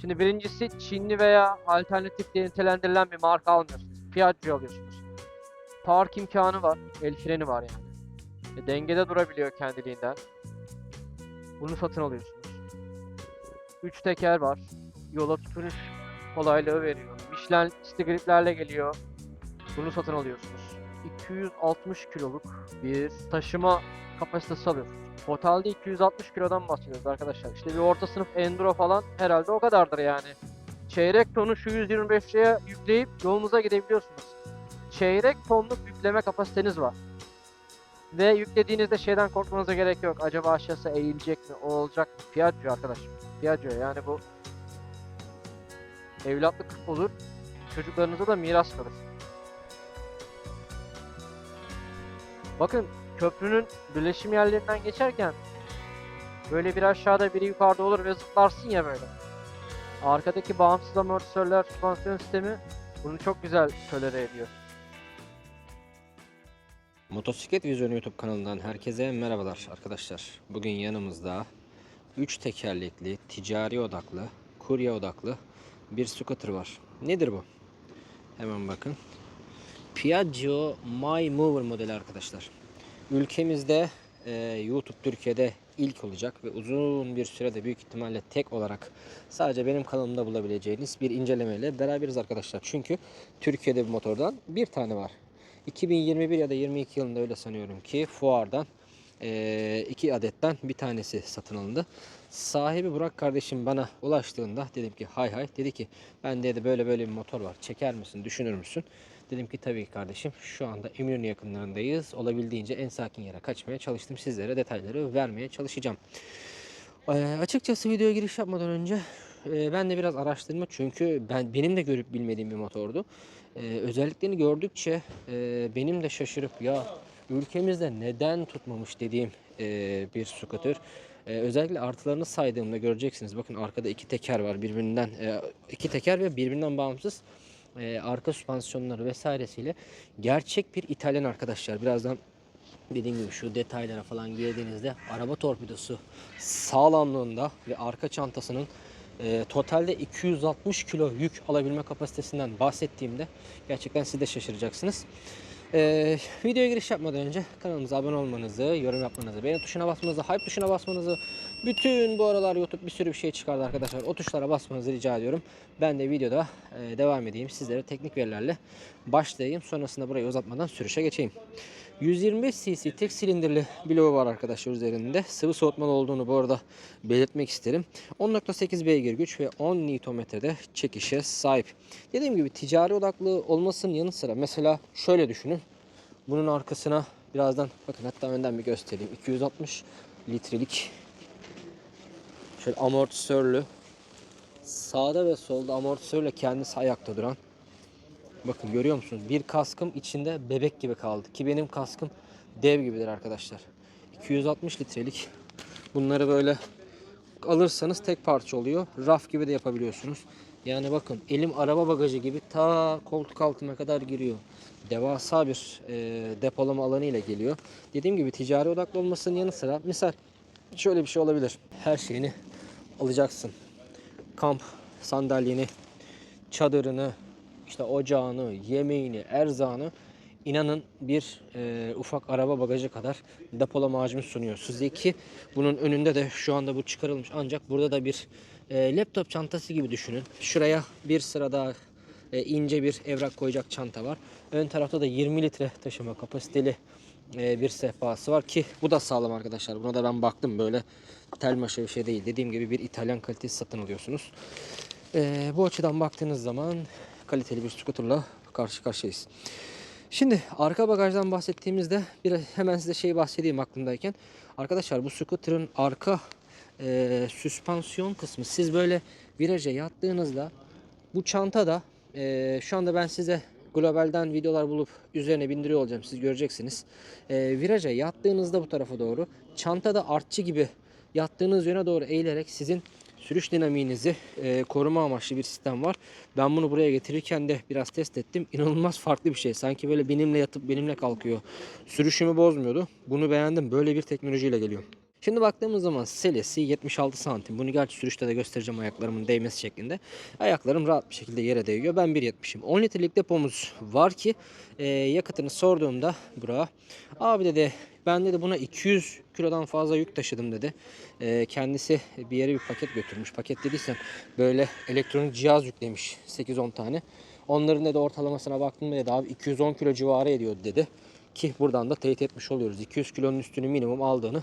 Şimdi birincisi Çinli veya alternatif diye nitelendirilen bir marka almıyorsunuz. Piaggio alıyorsunuz. Park imkanı var. El freni var yani. E, dengede durabiliyor kendiliğinden. Bunu satın alıyorsunuz. 3 teker var. Yola tutunuş kolaylığı veriyor. Michelin sticklerle geliyor. Bunu satın alıyorsunuz. 260 kiloluk bir taşıma kapasitesi alıyorsunuz. Totalde 260 kilodan bahsediyoruz arkadaşlar. İşte bir orta sınıf enduro falan herhalde o kadardır yani. Çeyrek tonu şu 125'e yükleyip yolunuza gidebiliyorsunuz. Çeyrek tonluk yükleme kapasiteniz var. Ve yüklediğinizde şeyden korkmanıza gerek yok. Acaba aşağısı eğilecek mi? O olacak mı? Piaggio arkadaş. Piaggio yani bu evlatlık olur. Çocuklarınıza da miras kalır. Bakın köprünün birleşim yerlerinden geçerken böyle bir aşağıda biri yukarıda olur ve zıplarsın ya böyle. Arkadaki bağımsız amortisörler süspansiyon sistemi bunu çok güzel tolere ediyor. Motosiklet Vizyonu YouTube kanalından herkese merhabalar arkadaşlar. Bugün yanımızda 3 tekerlekli, ticari odaklı, kurye odaklı bir scooter var. Nedir bu? Hemen bakın. Piaggio My Mover modeli arkadaşlar. Ülkemizde e, YouTube Türkiye'de ilk olacak ve uzun bir sürede büyük ihtimalle tek olarak sadece benim kanalımda bulabileceğiniz bir incelemeyle beraberiz arkadaşlar. Çünkü Türkiye'de bu motordan bir tane var. 2021 ya da 22 yılında öyle sanıyorum ki fuardan eee, iki adetten bir tanesi satın alındı. Sahibi Burak kardeşim bana ulaştığında dedim ki hay hay dedi ki ben dedi böyle böyle bir motor var çeker misin düşünür müsün? Dedim ki tabii kardeşim şu anda Eminönü yakınlarındayız. Olabildiğince en sakin yere kaçmaya çalıştım. Sizlere detayları vermeye çalışacağım. Ee, açıkçası videoya giriş yapmadan önce e, ben de biraz araştırma çünkü ben benim de görüp bilmediğim bir motordu. Ee, özelliklerini gördükçe e, benim de şaşırıp ya ülkemizde neden tutmamış dediğim e, bir scooter. Ee, özellikle artılarını saydığımda göreceksiniz. Bakın arkada iki teker var birbirinden e, iki teker ve birbirinden bağımsız e, arka süspansiyonları vesairesiyle gerçek bir İtalyan arkadaşlar. Birazdan dediğim gibi şu detaylara falan girdiğinizde araba torpidosu sağlamlığında ve arka çantasının e, totalde 260 kilo yük alabilme kapasitesinden bahsettiğimde gerçekten siz de şaşıracaksınız. E, videoya giriş yapmadan önce kanalımıza abone olmanızı, yorum yapmanızı, beğeni tuşuna basmanızı, hype tuşuna basmanızı, bütün bu aralar YouTube bir sürü bir şey çıkardı arkadaşlar. O tuşlara basmanızı rica ediyorum. Ben de videoda e, devam edeyim. Sizlere teknik verilerle başlayayım. Sonrasında burayı uzatmadan sürüşe geçeyim. 125 cc tek silindirli bloğu var arkadaşlar üzerinde. Sıvı soğutmalı olduğunu bu arada belirtmek isterim. 10.8 beygir güç ve 10 Nm'de çekişe sahip. Dediğim gibi ticari odaklı olmasının yanı sıra mesela şöyle düşünün. Bunun arkasına birazdan bakın hatta önden bir göstereyim. 260 litrelik şöyle amortisörlü sağda ve solda amortisörle kendisi ayakta duran Bakın görüyor musunuz? Bir kaskım içinde bebek gibi kaldı. Ki benim kaskım dev gibidir arkadaşlar. 260 litrelik. Bunları böyle alırsanız tek parça oluyor. Raf gibi de yapabiliyorsunuz. Yani bakın elim araba bagajı gibi ta koltuk altına kadar giriyor. Devasa bir e, depolama alanı ile geliyor. Dediğim gibi ticari odaklı olmasının yanı sıra misal şöyle bir şey olabilir. Her şeyini alacaksın. Kamp sandalyeni, çadırını, işte ocağını, yemeğini, erzağını inanın bir e, ufak araba bagajı kadar depolama hacmi sunuyor size bunun önünde de şu anda bu çıkarılmış ancak burada da bir e, laptop çantası gibi düşünün. Şuraya bir sıra daha e, ince bir evrak koyacak çanta var. Ön tarafta da 20 litre taşıma kapasiteli bir sehpası var ki bu da sağlam arkadaşlar. Buna da ben baktım böyle tel maşa bir şey değil. Dediğim gibi bir İtalyan kalitesi satın alıyorsunuz. E, bu açıdan baktığınız zaman kaliteli bir scooterla karşı karşıyayız. Şimdi arka bagajdan bahsettiğimizde bir hemen size şey bahsedeyim aklımdayken. Arkadaşlar bu scooter'ın arka e, süspansiyon kısmı siz böyle viraja yattığınızda bu çanta da e, şu anda ben size globalden videolar bulup üzerine bindiriyor olacağım siz göreceksiniz. E, viraja yattığınızda bu tarafa doğru çanta da artçı gibi yattığınız yöne doğru eğilerek sizin sürüş dinamiğinizi e, koruma amaçlı bir sistem var. Ben bunu buraya getirirken de biraz test ettim. İnanılmaz farklı bir şey. Sanki böyle benimle yatıp benimle kalkıyor. Sürüşümü bozmuyordu. Bunu beğendim. Böyle bir teknolojiyle geliyor. Şimdi baktığımız zaman selesi 76 santim. Bunu gerçi sürüşte de göstereceğim ayaklarımın değmesi şeklinde. Ayaklarım rahat bir şekilde yere değiyor. Ben 1.70'im. 10 litrelik depomuz var ki e, yakıtını sorduğumda Burak'a abi dedi ben dedi buna 200 kilodan fazla yük taşıdım dedi. E, kendisi bir yere bir paket götürmüş. Paket dediysem böyle elektronik cihaz yüklemiş 8-10 tane. Onların dedi ortalamasına baktığımda dedi abi 210 kilo civarı ediyordu dedi. Ki buradan da teyit etmiş oluyoruz. 200 kilonun üstünü minimum aldığını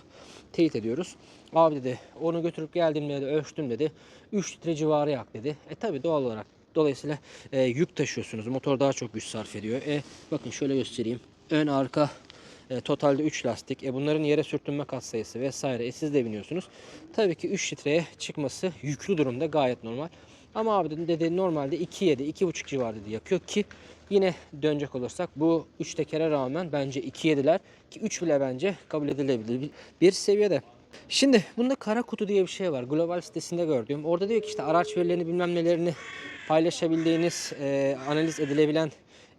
teyit ediyoruz. Abi dedi onu götürüp geldim dedi ölçtüm dedi. 3 litre civarı yak dedi. E tabi doğal olarak dolayısıyla e, yük taşıyorsunuz. Motor daha çok güç sarf ediyor. E bakın şöyle göstereyim. Ön arka e, totalde 3 lastik. E, bunların yere sürtünme katsayısı vesaire. E, siz de biniyorsunuz. Tabii ki 3 litreye çıkması yüklü durumda gayet normal. Ama abi dedi, normalde 2.7, 2.5 civarı dedi yakıyor ki yine dönecek olursak bu 3 tekere rağmen bence 2.7'ler ki 3 bile bence kabul edilebilir bir- seviyede. Şimdi bunda kara kutu diye bir şey var. Global sitesinde gördüğüm. Orada diyor ki işte araç verilerini bilmem nelerini paylaşabildiğiniz, e, analiz edilebilen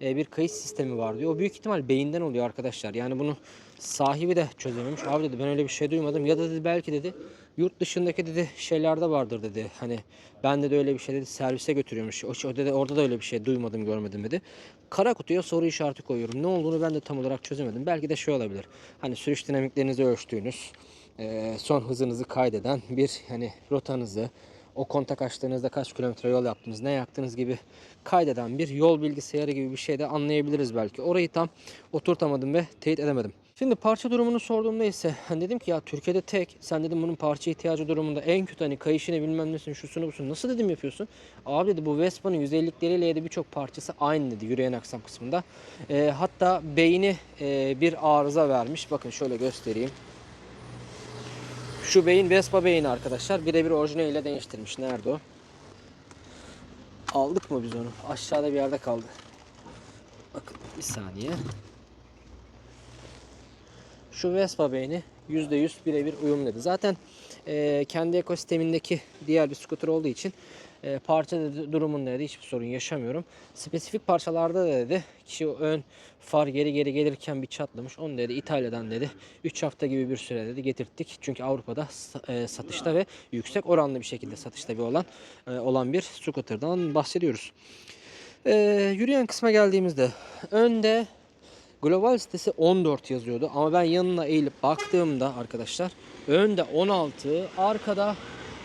e, bir kayıt sistemi var diyor. O büyük ihtimal beyinden oluyor arkadaşlar. Yani bunu sahibi de çözememiş. Abi dedi ben öyle bir şey duymadım. Ya da dedi belki dedi yurt dışındaki dedi şeylerde vardır dedi. Hani ben de öyle bir şey dedi servise götürüyormuş. O, o dedi orada da öyle bir şey duymadım görmedim dedi. Kara kutuya soru işareti koyuyorum. Ne olduğunu ben de tam olarak çözemedim. Belki de şey olabilir. Hani sürüş dinamiklerinizi ölçtüğünüz, e, son hızınızı kaydeden bir hani rotanızı, o kontak açtığınızda kaç kilometre yol yaptınız, ne yaktınız gibi kaydeden bir yol bilgisayarı gibi bir şey de anlayabiliriz belki. Orayı tam oturtamadım ve teyit edemedim. Şimdi parça durumunu sorduğumda ise hani dedim ki ya Türkiye'de tek sen dedim bunun parça ihtiyacı durumunda en kötü hani kayışını bilmem nesini şusunu busunu nasıl dedim yapıyorsun? Abi dedi bu Vespa'nın 150'likleriyle de birçok parçası aynı dedi yürüyen aksam kısmında. Ee, hatta beyni e, bir arıza vermiş. Bakın şöyle göstereyim. Şu beyin Vespa beyni arkadaşlar. Birebir orijinaliyle değiştirmiş. Nerede o? Aldık mı biz onu? Aşağıda bir yerde kaldı. Bakın bir saniye. Şu Vespa beyni %100 birebir uyumlu dedi. Zaten e, kendi ekosistemindeki diğer bir scooter olduğu için e, parça dedi, durumunda dedi hiçbir sorun yaşamıyorum. Spesifik parçalarda da dedi kişi ön far geri geri gelirken bir çatlamış. Onu dedi İtalya'dan dedi 3 hafta gibi bir süre dedi getirttik. Çünkü Avrupa'da e, satışta ve yüksek oranlı bir şekilde satışta bir olan e, olan bir scooter'dan bahsediyoruz. E, yürüyen kısma geldiğimizde önde Global sitesi 14 yazıyordu ama ben yanına eğilip baktığımda arkadaşlar önde 16, arkada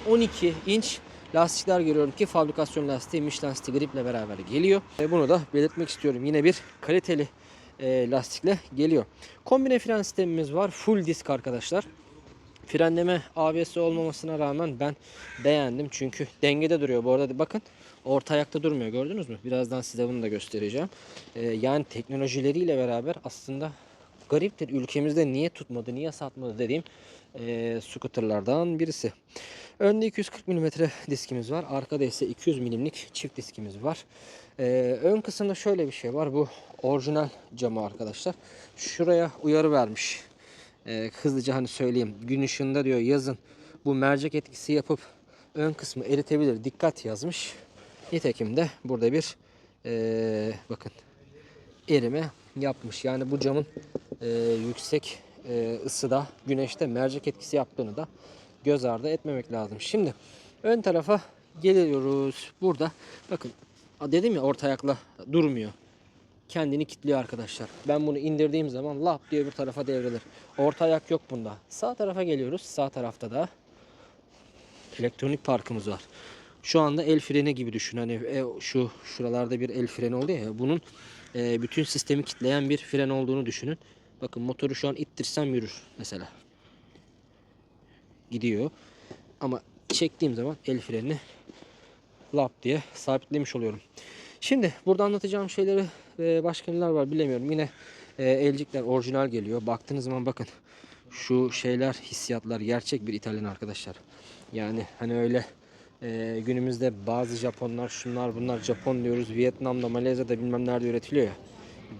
12 inç lastikler görüyorum ki fabrikasyon lastiği Michelin Steel Grip ile beraber geliyor. E, bunu da belirtmek istiyorum. Yine bir kaliteli e, lastikle geliyor. Kombine fren sistemimiz var. Full disk arkadaşlar. Frenleme ABS olmamasına rağmen ben beğendim. Çünkü dengede duruyor. Bu arada bakın orta ayakta durmuyor. Gördünüz mü? Birazdan size bunu da göstereceğim. Ee, yani teknolojileriyle beraber aslında gariptir. Ülkemizde niye tutmadı, niye satmadı dediğim e, scooterlardan birisi. Önde 240 mm diskimiz var. Arkada ise 200 mm'lik çift diskimiz var. Ee, ön kısımda şöyle bir şey var. Bu orijinal camı arkadaşlar. Şuraya uyarı vermiş. Ee, hızlıca hani söyleyeyim. Gün ışığında diyor yazın bu mercek etkisi yapıp ön kısmı eritebilir. Dikkat yazmış. Nitekim de burada bir ee, bakın erime yapmış. Yani bu camın ee, yüksek ee, ısıda güneşte mercek etkisi yaptığını da göz ardı etmemek lazım. Şimdi ön tarafa geliyoruz. Burada bakın dedim ya orta ayakla durmuyor kendini kilitliyor arkadaşlar. Ben bunu indirdiğim zaman lap diye bir tarafa devrilir. Orta ayak yok bunda. Sağ tarafa geliyoruz. Sağ tarafta da elektronik parkımız var. Şu anda el freni gibi düşün. Hani e, şu şuralarda bir el freni oluyor ya. Bunun e, bütün sistemi kitleyen bir fren olduğunu düşünün. Bakın motoru şu an ittirsem yürür mesela. Gidiyor. Ama çektiğim zaman el frenini lap diye sabitlemiş oluyorum. Şimdi burada anlatacağım şeyleri e, başka neler var bilemiyorum. Yine e, elcikler orijinal geliyor. Baktığınız zaman bakın şu şeyler hissiyatlar gerçek bir İtalyan arkadaşlar. Yani hani öyle e, günümüzde bazı Japonlar şunlar bunlar Japon diyoruz. Vietnam'da Malezya'da bilmem nerede üretiliyor ya.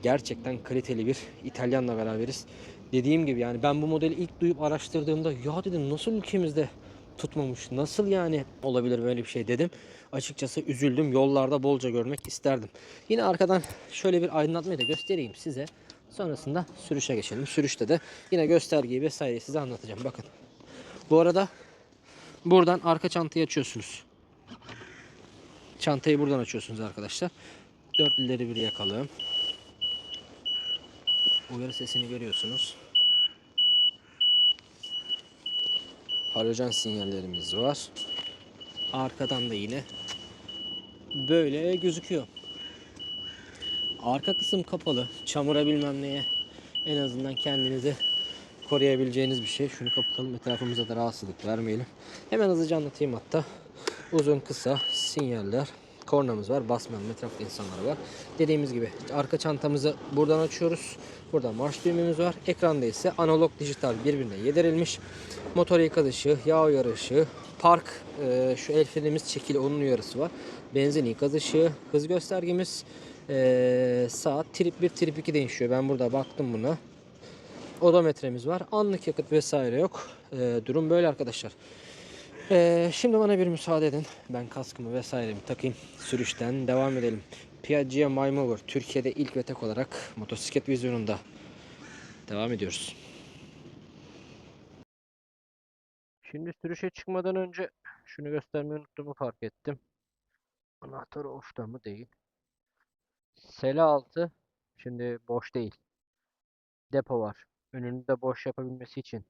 Gerçekten kaliteli bir İtalyanla beraberiz. Dediğim gibi yani ben bu modeli ilk duyup araştırdığımda ya dedim nasıl ülkemizde tutmamış. Nasıl yani olabilir böyle bir şey dedim. Açıkçası üzüldüm. Yollarda bolca görmek isterdim. Yine arkadan şöyle bir aydınlatmayı da göstereyim size. Sonrasında sürüşe geçelim. Sürüşte de yine göstergeyi vesaire size anlatacağım. Bakın. Bu arada buradan arka çantayı açıyorsunuz. Çantayı buradan açıyorsunuz arkadaşlar. Dörtlüleri bir yakalım. Uyarı sesini görüyorsunuz. Halojen sinyallerimiz var. Arkadan da yine böyle gözüküyor. Arka kısım kapalı. Çamura bilmem neye en azından kendinizi koruyabileceğiniz bir şey. Şunu kapatalım etrafımıza da rahatsızlık vermeyelim. Hemen hızlıca anlatayım hatta. Uzun kısa sinyaller. Kornamız var. Basmayan etrafta insanlar var. Dediğimiz gibi arka çantamızı buradan açıyoruz. Burada marş düğmemiz var. Ekranda ise analog dijital birbirine yedirilmiş. Motor ışığı, yağ uyarı park, e, şu el frenimiz çekili onun uyarısı var. Benzin ikaz ışığı, hız göstergemiz, e, saat trip 1 trip 2 değişiyor. Ben burada baktım buna. Odometremiz var. Anlık yakıt vesaire yok. E, durum böyle arkadaşlar. E, şimdi bana bir müsaade edin. Ben kaskımı vesairemi takayım. Sürüşten devam edelim. Piaggio My Mover Türkiye'de ilk ve tek olarak motosiklet vizyonunda. Devam ediyoruz. Şimdi sürüşe çıkmadan önce şunu göstermeyi unuttuğumu fark ettim. Anahtarı ofta mı değil. Sele altı şimdi boş değil. Depo var. Önünü de boş yapabilmesi için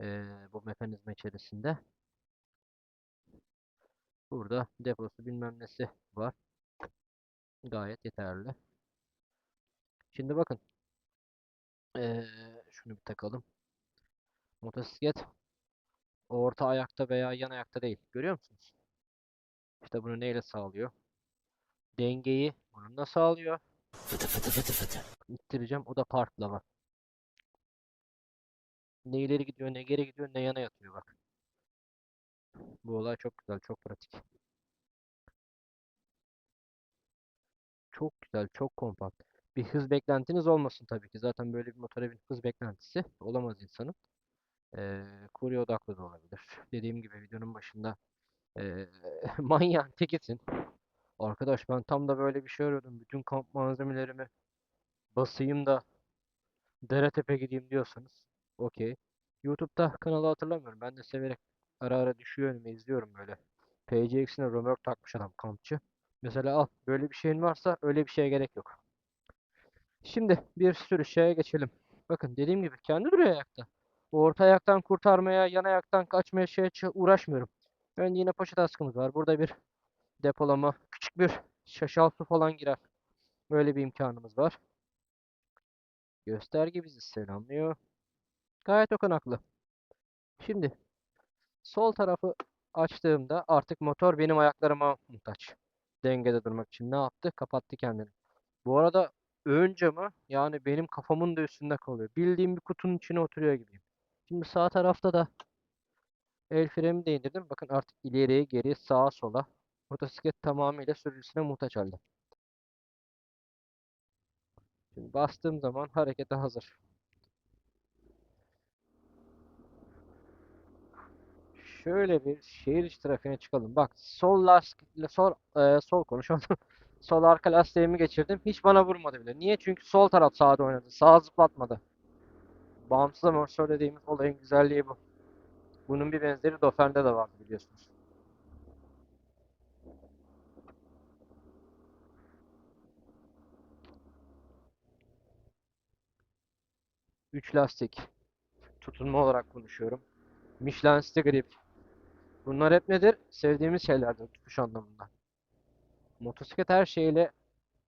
eee, bu mekanizma içerisinde. Burada deposu bilmem nesi var. Gayet yeterli. Şimdi bakın. Eee, şunu bir takalım. Motosiklet orta ayakta veya yan ayakta değil. Görüyor musunuz? İşte bunu neyle sağlıyor? Dengeyi bununla sağlıyor. Fıtı fıtı fıtı fıtı. İttireceğim. O da parklama. Ne ileri gidiyor, ne geri gidiyor, ne yana yatıyor bak. Bu olay çok güzel, çok pratik. Çok güzel, çok kompakt. Bir hız beklentiniz olmasın tabii ki. Zaten böyle bir motora bir hız beklentisi olamaz insanın. Ee, kurye odaklı da olabilir. Dediğim gibi videonun başında ee, manyağın tekisin. Arkadaş ben tam da böyle bir şey arıyordum. Bütün kamp malzemelerimi basayım da dere tepe gideyim diyorsanız okey. YouTube'da kanalı hatırlamıyorum. Ben de severek ara ara düşüyor önüme izliyorum böyle. PCX'ine römork takmış adam kampçı. Mesela al böyle bir şeyin varsa öyle bir şeye gerek yok. Şimdi bir sürü şeye geçelim. Bakın dediğim gibi kendi duruyor ayakta. Orta ayaktan kurtarmaya, yan ayaktan kaçmaya şeye uğraşmıyorum. Önde yine poşet askımız var. Burada bir depolama, küçük bir şaşal su falan girer. Böyle bir imkanımız var. Gösterge bizi selamlıyor. Gayet okunaklı. Şimdi sol tarafı açtığımda artık motor benim ayaklarıma muhtaç. Dengede durmak için ne yaptı? Kapattı kendini. Bu arada ön camı yani benim kafamın da üstünde kalıyor. Bildiğim bir kutunun içine oturuyor gibiyim. Şimdi sağ tarafta da el frenimi de indirdim. Bakın artık ileriye geri sağa sola motosiklet tamamıyla sürücüsüne muhtaç halde. Şimdi bastığım zaman harekete hazır. Şöyle bir şehir içi trafiğine çıkalım. Bak sol lastikle sol e, sol konuşamadım. Sol arka lastiğimi geçirdim. Hiç bana vurmadı bile. Niye? Çünkü sol taraf sağda oynadı. Sağ zıplatmadı. Bağımsız amortisör dediğimiz olayın güzelliği bu. Bunun bir benzeri Dofen'de de vardı biliyorsunuz. Üç lastik. Tutunma olarak konuşuyorum. Michelin Stick Grip. Bunlar hep nedir? Sevdiğimiz şeylerdir tutuş anlamında. Motosiklet her şeyle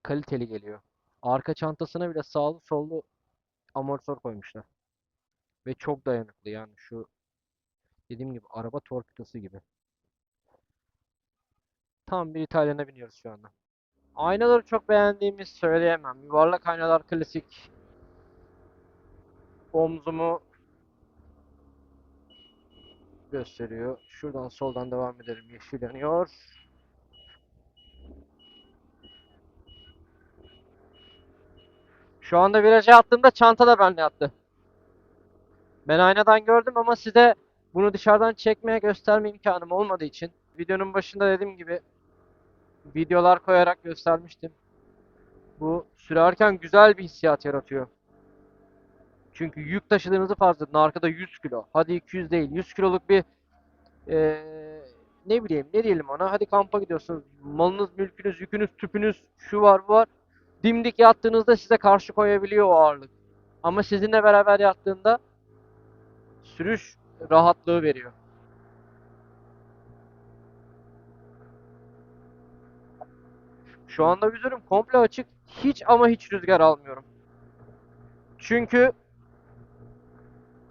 kaliteli geliyor. Arka çantasına bile sağlı sollu amortisör koymuşlar. Ve çok dayanıklı yani şu dediğim gibi araba torpidosu gibi. Tam bir İtalyan'a biniyoruz şu anda. Aynaları çok beğendiğimi söyleyemem. Yuvarlak aynalar klasik. Omzumu gösteriyor. Şuradan soldan devam edelim. Yeşil yanıyor. Şu anda viraja attığımda çanta da benimle attı. Ben aynadan gördüm ama size bunu dışarıdan çekmeye gösterme imkanım olmadığı için videonun başında dediğim gibi videolar koyarak göstermiştim. Bu sürerken güzel bir hissiyat yaratıyor. Çünkü yük taşıdığınızı farz edin. Arkada 100 kilo. Hadi 200 değil. 100 kiloluk bir eee, ne bileyim ne diyelim ona. Hadi kampa gidiyorsunuz. Malınız, mülkünüz, yükünüz, tüpünüz, şu var bu var. Dimdik yattığınızda size karşı koyabiliyor o ağırlık. Ama sizinle beraber yattığında sürüş rahatlığı veriyor. Şu anda vizörüm komple açık. Hiç ama hiç rüzgar almıyorum. Çünkü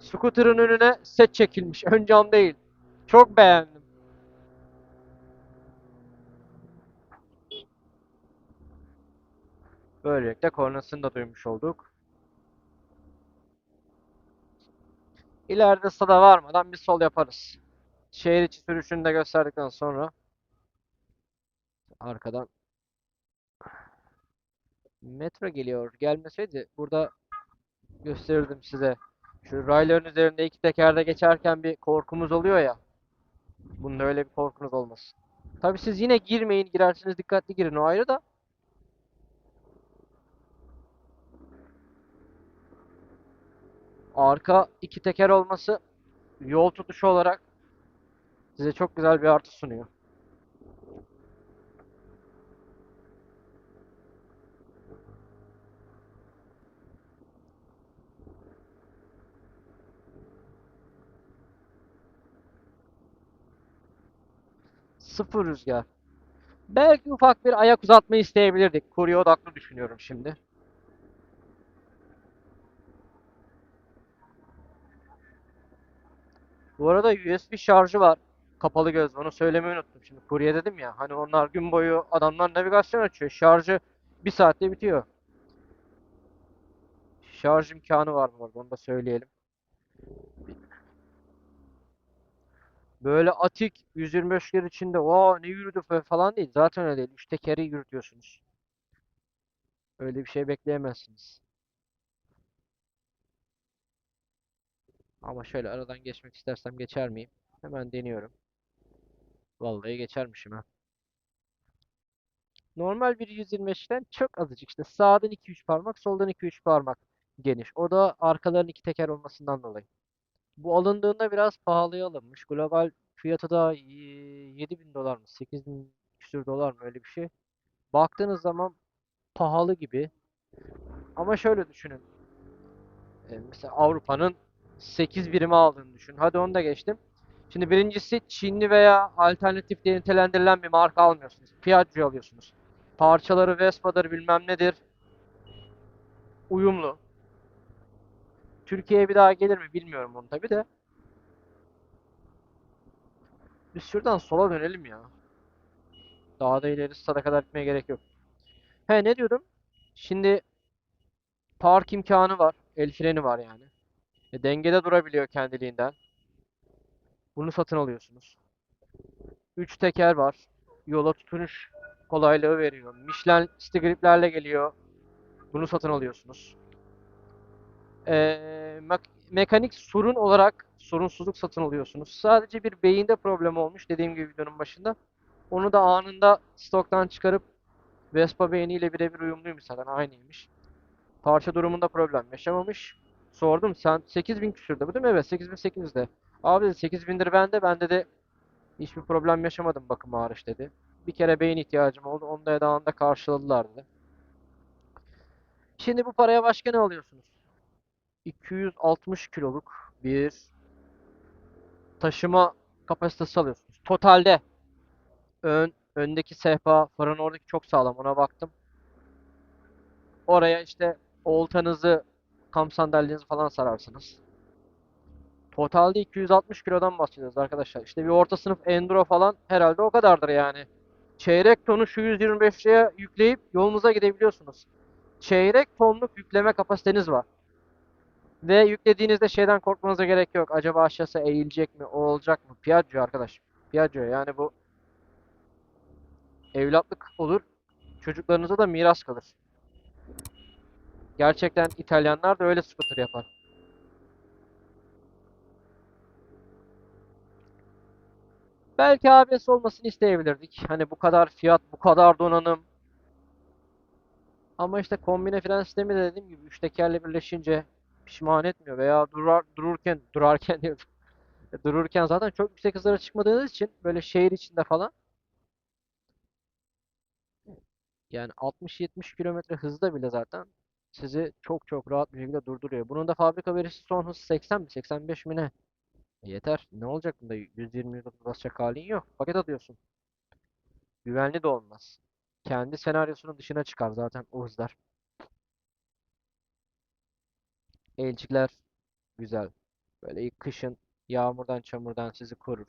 scooter'ın önüne set çekilmiş. Ön cam değil. Çok beğendim. Böylelikle kornasını da duymuş olduk. İleride stada varmadan bir sol yaparız. Şehir içi sürüşünü de gösterdikten sonra arkadan metro geliyor. Gelmeseydi burada gösterirdim size. Şu rayların üzerinde iki tekerde geçerken bir korkumuz oluyor ya. Bunda öyle bir korkunuz olmasın. Tabii siz yine girmeyin. Girerseniz dikkatli girin o ayrı da. Arka iki teker olması yol tutuşu olarak size çok güzel bir artı sunuyor. Sıfır rüzgar. Belki ufak bir ayak uzatma isteyebilirdik. Kurye odaklı düşünüyorum şimdi. Bu arada USB şarjı var. Kapalı göz. Onu söylemeyi unuttum. Şimdi kurye dedim ya. Hani onlar gün boyu adamlar navigasyon açıyor. Şarjı bir saatte bitiyor. Şarj imkanı var bu arada. Onu da söyleyelim. Böyle atik 125'ler içinde o ne yürüdü fa- falan değil. Zaten öyle değil. Üç tekeri yürütüyorsunuz. Öyle bir şey bekleyemezsiniz. Ama şöyle aradan geçmek istersem geçer miyim? Hemen deniyorum. Vallahi geçermişim ha. Normal bir 125'ten çok azıcık işte sağdan 2-3 parmak, soldan 2-3 parmak geniş. O da arkaların iki teker olmasından dolayı. Bu alındığında biraz pahalıya alınmış. Global fiyatı da 7000 dolar mı? 8000 küsür dolar mı? Öyle bir şey. Baktığınız zaman pahalı gibi. Ama şöyle düşünün. E, mesela Avrupa'nın 8 birimi aldığını düşün. Hadi onu da geçtim. Şimdi birincisi Çinli veya alternatif diye nitelendirilen bir marka almıyorsunuz. Piaggio alıyorsunuz. Parçaları Vespa'dır bilmem nedir. Uyumlu. Türkiye'ye bir daha gelir mi bilmiyorum onu tabi de. Biz şuradan sola dönelim ya. Daha da ileri stada kadar gitmeye gerek yok. He ne diyordum? Şimdi park imkanı var. El freni var yani. E, dengede durabiliyor kendiliğinden. Bunu satın alıyorsunuz. 3 teker var. Yola tutunuş kolaylığı veriyor. Michelin stick griplerle geliyor. Bunu satın alıyorsunuz. Mek- mekanik sorun olarak sorunsuzluk satın alıyorsunuz. Sadece bir beyinde problem olmuş dediğim gibi videonun başında. Onu da anında stoktan çıkarıp Vespa beyniyle birebir uyumluymuş zaten aynıymış. Parça durumunda problem yaşamamış. Sordum sen 8000 küsürde bu değil mi? Evet 8800'de. Abi dedi 8000'dir bende. Bende de hiçbir problem yaşamadım bakım hariç dedi. Bir kere beyin ihtiyacım oldu. Onu da anında karşıladılar dedi. Şimdi bu paraya başka ne alıyorsunuz? 260 kiloluk bir taşıma kapasitesi alıyorsunuz. Totalde ön öndeki sehpa fırın oradaki çok sağlam ona baktım. Oraya işte oltanızı kamp sandalyenizi falan sararsınız. Totalde 260 kilodan bahsediyoruz arkadaşlar. İşte bir orta sınıf enduro falan herhalde o kadardır yani. Çeyrek tonu şu 125'liğe yükleyip yolunuza gidebiliyorsunuz. Çeyrek tonluk yükleme kapasiteniz var. Ve yüklediğinizde şeyden korkmanıza gerek yok. Acaba aşağısı eğilecek mi? O olacak mı? Piaggio arkadaş. Piaggio yani bu evlatlık olur. Çocuklarınıza da miras kalır. Gerçekten İtalyanlar da öyle scooter yapar. Belki ABS olmasını isteyebilirdik. Hani bu kadar fiyat, bu kadar donanım. Ama işte kombine fren sistemi de dediğim gibi üç tekerle birleşince pişman etmiyor veya durar, dururken durarken diyorum. Dururken zaten çok yüksek hızlara çıkmadığınız için böyle şehir içinde falan yani 60-70 kilometre hızda bile zaten sizi çok çok rahat bir şekilde durduruyor. Bunun da fabrika verisi son hız 80 mi 85 mi ne? E Yeter. Ne olacak bunda? 120-130 basacak halin yok. Paket atıyorsun. Güvenli de olmaz. Kendi senaryosunun dışına çıkar zaten o hızlar. Elcikler güzel. Böyle ilk kışın yağmurdan çamurdan sizi korur.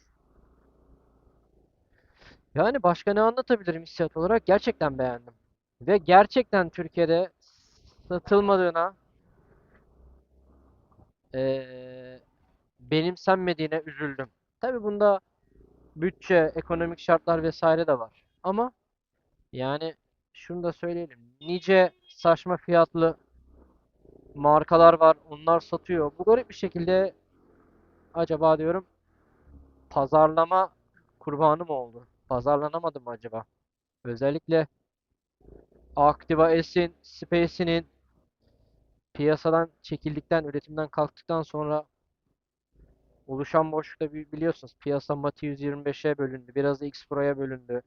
Yani başka ne anlatabilirim hissiyat olarak? Gerçekten beğendim. Ve gerçekten Türkiye'de satılmadığına eee benimsenmediğine üzüldüm. Tabii bunda bütçe, ekonomik şartlar vesaire de var. Ama yani şunu da söyleyelim. Nice saçma fiyatlı markalar var. Onlar satıyor. Bu garip bir şekilde acaba diyorum pazarlama kurbanı mı oldu? Pazarlanamadı mı acaba? Özellikle Activa S'in, Space'inin piyasadan çekildikten, üretimden kalktıktan sonra oluşan boşlukta bi- biliyorsunuz piyasa Mate 125'e bölündü. Biraz da X Pro'ya bölündü.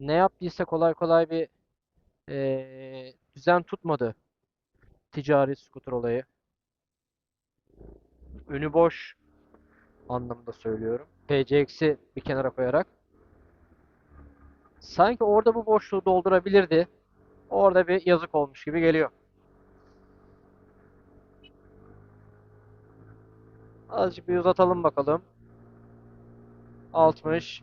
Ne yaptıysa kolay kolay bir eee, düzen tutmadı ticari scooter olayı. Önü boş anlamında söylüyorum. PCX'i bir kenara koyarak. Sanki orada bu boşluğu doldurabilirdi. Orada bir yazık olmuş gibi geliyor. Azıcık bir uzatalım bakalım. 60.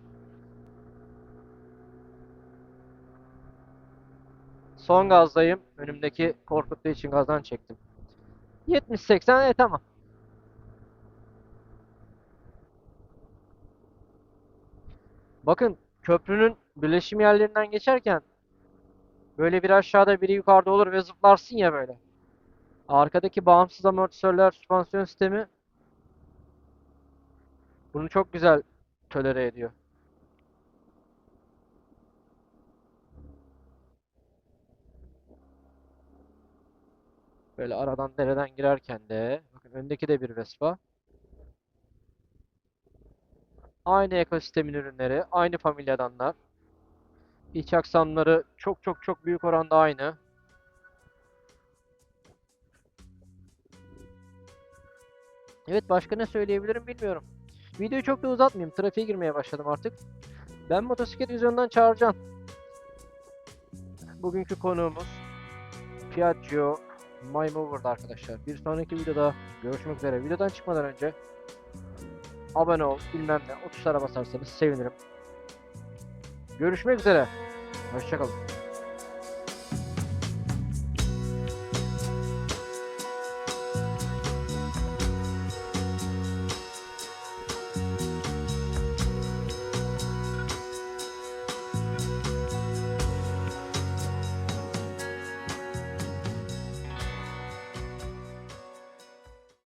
Son gazdayım. Önümdeki korkuttuğu için gazdan çektim. 70-80 e tamam. Bakın köprünün birleşim yerlerinden geçerken böyle bir aşağıda biri yukarıda olur ve zıplarsın ya böyle. Arkadaki bağımsız amortisörler, süspansiyon sistemi bunu çok güzel tolere ediyor. Böyle aradan dereden girerken de bakın öndeki de bir Vespa. Aynı ekosistemin ürünleri, aynı familyadanlar. İç aksamları çok çok çok büyük oranda aynı. Evet başka ne söyleyebilirim bilmiyorum. Videoyu çok da uzatmayayım. Trafiğe girmeye başladım artık. Ben motosiklet vizyondan Çağrıcan. Bugünkü konuğumuz Piaggio My Mover'da arkadaşlar. Bir sonraki videoda görüşmek üzere. Videodan çıkmadan önce abone ol, bilmem ne, o tuşlara basarsanız sevinirim. Görüşmek üzere. Hoşçakalın.